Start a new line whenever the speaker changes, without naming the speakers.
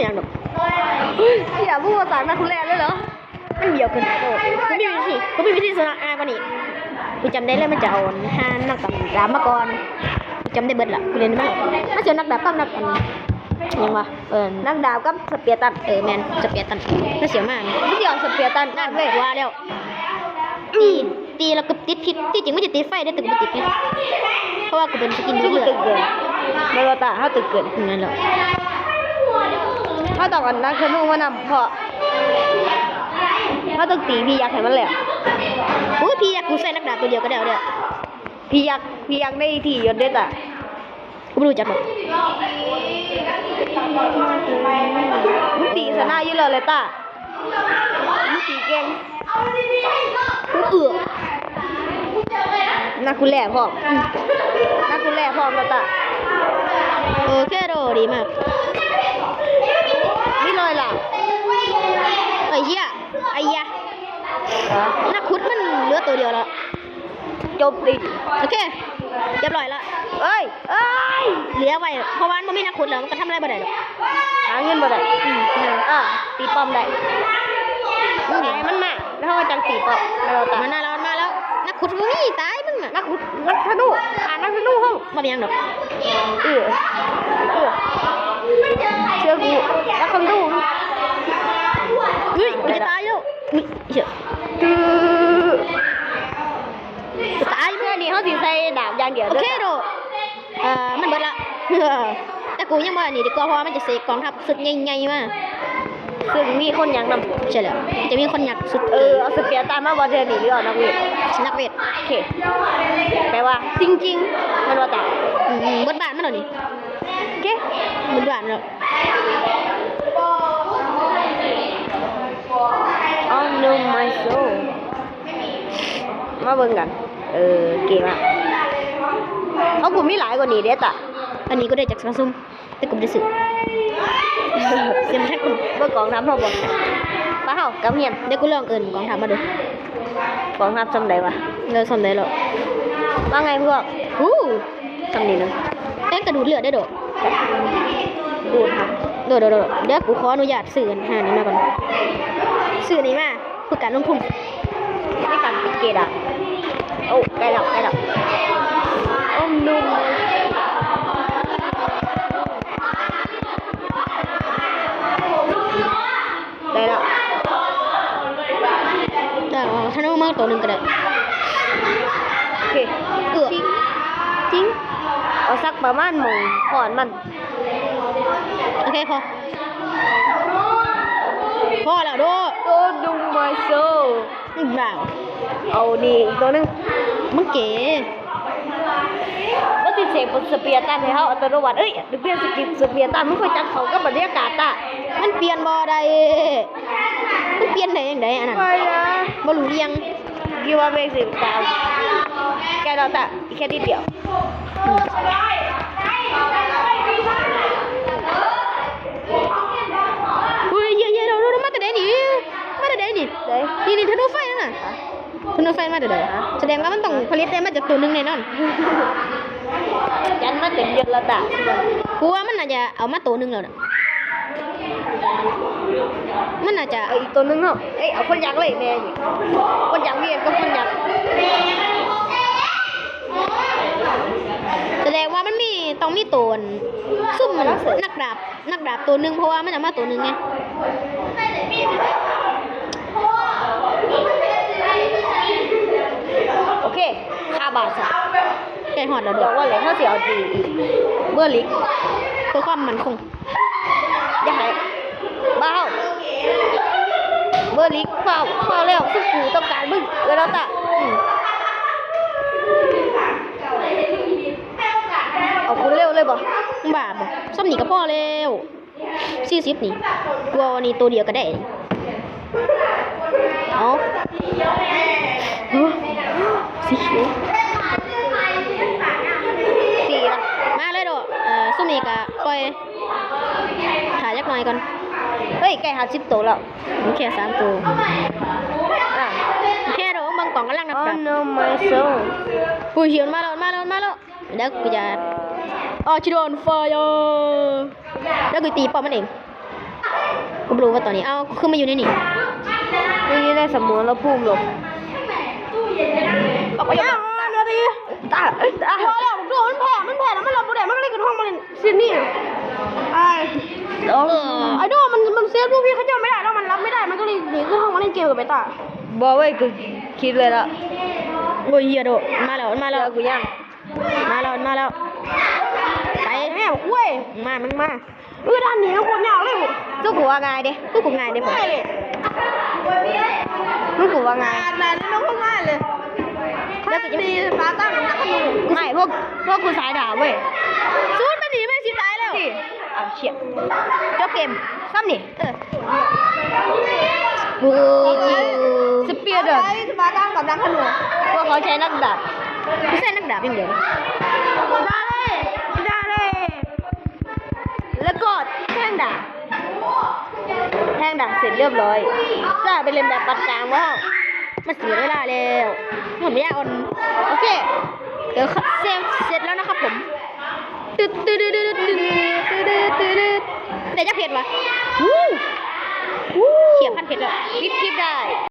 มีอย่างดอก
อย่าพูดภาษานักคุณแรกเลยเหรอ
มันเบียวเกินไปโอ้กูมีวิธีกูมีวิธีสนะอายกว่านี้กูจำได้เลยมันจะเอาห้านักดำดาบมาก่อนกูจำได้เบิดละกูเรียนมามันจะนักดาบกับนักกันยังวะเออ
นักดาบกับสเปียร์ตัน
เออแมนจะเปียตันน่าเสียมาก
ไม่ใช่เอาสเปียร์ตัน
นั่น
เว้ย
ว่าแล้วตีตีแล้วก็ติดพิษที่จริงไม่จะติดไฟได้ตึกไม่ติดไงเพราะว่ากูเป็นสกิน
ซึ่ง
เลื
มัน
อ
ตึกเกินไม่รู้ตาเขาตึกเกิน
นั่นแหละ
เขาต้องกันนักธนูมานำเพราะเขาต้องตีพี่ยักษ์ให้มันแหลม
โอ้ยพี่อยากกูใส่นักดาบตัวเดียวก็ได้เอาเด้อ
พี่ยักษ์พี่ยักษ์ได้ที่ยศเด็ดอ่
กูไม่รู้จักหรอก
มึงตีชนะอยู่แล้วเลยตามึงตีเก่ง
กูเอือก
นักคุณแหล่พร้อมนักคุณแหล่พร้อมแล้วตา
โอเคโดดีมาก
นี่เลยล่ะ
ไอ้ เหี้ยไอ้ยะนักขุดมันเหลือตัวเดียวแล้ว
จบดิ
โอเคเรียบร้อยละ
เอ้ยเอ้ย
เหลือไว้เพราะว่ามันไม่นักขุดแล้วมันก็ทำอะไรไม่ได้หรอก
หาเงินบ่ได้อืมอ่าตีป้อมได้มึงไงมันมาแล้วเขาจังตีป้อมเราตา
มันมาแล้วมันมาแล้วนักขุดมึงนี่ตายมึงน่ะ
นักขุดนักธนูขานักธนูห้อง
มาเป็นยังดอก
เออเออเชื่อกูนักธนู
ฮ้ยกูจะตายแล้วอุ้ยเหี้ย
คือ
จะตาย
เพื่อนนี่เขาสิใส่ดาบอย่างเดียว
โอเคโดเอ่อมันเบิดละแต่กูยังบ่อันนี้ดีกว่าเพราะว่ามันจะเสกกองทัพสุดใหญ่ๆมา
ซึ่งมีคนยังนำ
ใช่แล้วจะมีคนอยากสุด
เออเอาสเปียร์ตามมาบอลเทอร์นี่หรือเอานักเวท
นักเวท
โอเคแปลว่าจริงๆมันว่าตา
อืมบทบาทมันเหรอนี่
โอเค
บทบาทเนาะ
อ๋อ no my soul มาเบิ่งกัน เออ เก่งอะเขากูมีหลายกว่านี้เด้ตะ
อันนี้ก็ได้จากสะสมแต่กูไม่ได้ซื้อเสียมแท้คุณ
เบิ่งกองทัพเขาบ่ปะเฮากับเฮียน
เดี๋ยวกูลองเอินกองทัพมาดู
กองทัพจำได้ปะ
เดี๋ยวสำได้แล้ว
ว่าไงพวก
อู้
จำนี่นึง
เอ๊ะกระดูดเลือดได้โดด
ดูดครับ
โดดโดดโดดเดี๋ยวกูขออนุญาตซื้ออันหานี้มาก่อนซื้ออันนี้มา เพื่อการลงทุน
ไม่กันปิดเกตอะโอ้ใกล้แล้วใกล้แล้วโอ้นุ่มได้แล้ว
ได้เอาถ้าน้องมากตัวหนึ่งก็ได้
โอเค
เอือ
จริงจริงเอาสักประมาณหมงขอนมัน
โอเคพอ พอแล้วโดด
โอ้ดุงมาโซ
บ่าว
เอานี่อีกตัวหนึง
มึงเก๋
ว่าติเสกบนสเปียร์ตันให้เขาอัตโนมัติเอ้ยเดี๋ยวเปลี่ยนสกิลสเปียร์ตันมันค่อยจังเขากับบรรยากาศอะ
มันเปลี่ยนบ่ได้มันเปลี่ยนได้ยังไงอันนั้น
ไปนะ
บ่รู้เรียง
กี่ว่าเมกสิบตามแกเราแต่อีกแค่นิดเดียว
อุ้ยเย่เย่เราเรามาแต่ไหนนี่มาแต่ไหนนี่
เด้ย
นี่นี่ธนูไฟนั่นน่ะธนูไฟมาแต่ไหนแสดงว่ามันต้องผลิตได้มาจากตัวหนึงแน่นอน
ยันมาเต็มเยอะแล้วแต่
กูว่ามันน่าจะเอามาตัวหนึงแล้วน่ะมันน่าจะ
เอาอีกตัวหนึงเหรอเอ้ยเอาคนยักษ์เลยแม่นี่คนยักษ์เวียนกับคนยักษ์
แสดงว่ามันมีต้องมีตัวซุ่มนักดาบนักดาบตัวหนึงเพราะว่ามันเอามาตัวหนึงไง
โอเคค่าบาทสัก
ใกล้หอดแล้ว
บ
ด้ว
อยกว่าเลือเท่าเสียดีเมื่อลิก
เพื่อความมันคง
อย่าให้บ้าเฮาเมื่อลิกเฝ้าเฝ้าแล้วซึ่งกูต้องการมึงเออแล้วต่อืมเอาคุณเร็วเลยบ่
บาปบ่ซ้ำนี่ก็พอแล้วสี่สิบนี่ตัวนี้ตัวเดียวก็ได้ หน่อยก่อน
เฮ้ยไก่หาสิบตัวแล้ว
โอเคสามตัว
อะ
โอเคโดบางกล่องกำลังนับ
Oh
กับ
no my soul
ปุยเขียนมาแล้วมาแล้วมาแล้วเดี๋ยวกูจะอ๋อชิโดนไฟร์แล้วกูตีป้อมมันเองกูไม่รู้ว่าตอนนี้ เอ้าคือมาอยู่ในนี่
นี่ได้สมองแล้วพุ่มลง
ออกไปยังนาที
ตาตา
พอแล้วดูมันแผ่มันแผ่แล้วมันรับบุได้มันก็เลยกระท้องมาเลยซินนี่ไอ้
โอ้
ไอ้ดอมันมันเซฟพวกพี่เขาจะไม่ได้แล้วมันรับไม่ได้มันก็เลยหนีขึ้นห้องมาเล่นเกมกับไปตา
บอกไว้กูคิดเลยละ
โอ้ยเฮียโดมาแล้วมา
เจ
แล้ว
อกูยัง
มาแล้วมาแล้วไปแม่เว้ยมามึงมาเออด้านนี้มันคนยาวเลยบุ
เจ้ากูว่าไงเด้
กูกูง่ายเด้ผม
มึงกูว่าไง
นานแล้วก็ง่ายเลยแล้วจะมีฟ้าตั้งนักขนู
ไม่พวกพวกกูสายดาบเว้ย
ซูดมันหนีไม่ชิบตายแล้ว
เอาเชี่ย
จบเกม
ซ้ำนี่
เออโอ้
สเปียร์เดิน
ฟ้าตั้งกับนักขนู
พวกเขาใช้นักดาบ
ไม่ใช่นักดาบอย่างเดียวได้เลยได้เลย
แล้วก็แท่งดาบแท่งดาบเสร็จเรียบร้อยจ้าไปเล่นแบบปัดกลางว่า
มันเสียเวลาแล้วหมดไม่ยากอ่อนโอเคเดี๋ยวเซฟเสร็จแล้วนะครับผมตึ๊ดตึ๊ดตึ๊ดตึ๊ดตึ๊ดตึ๊ดตึ๊ดตึ๊ ดแต่จะเผ็ดวะวู้วู้เขียบพันเผ็ดแล้ว
ปิดคลิปได้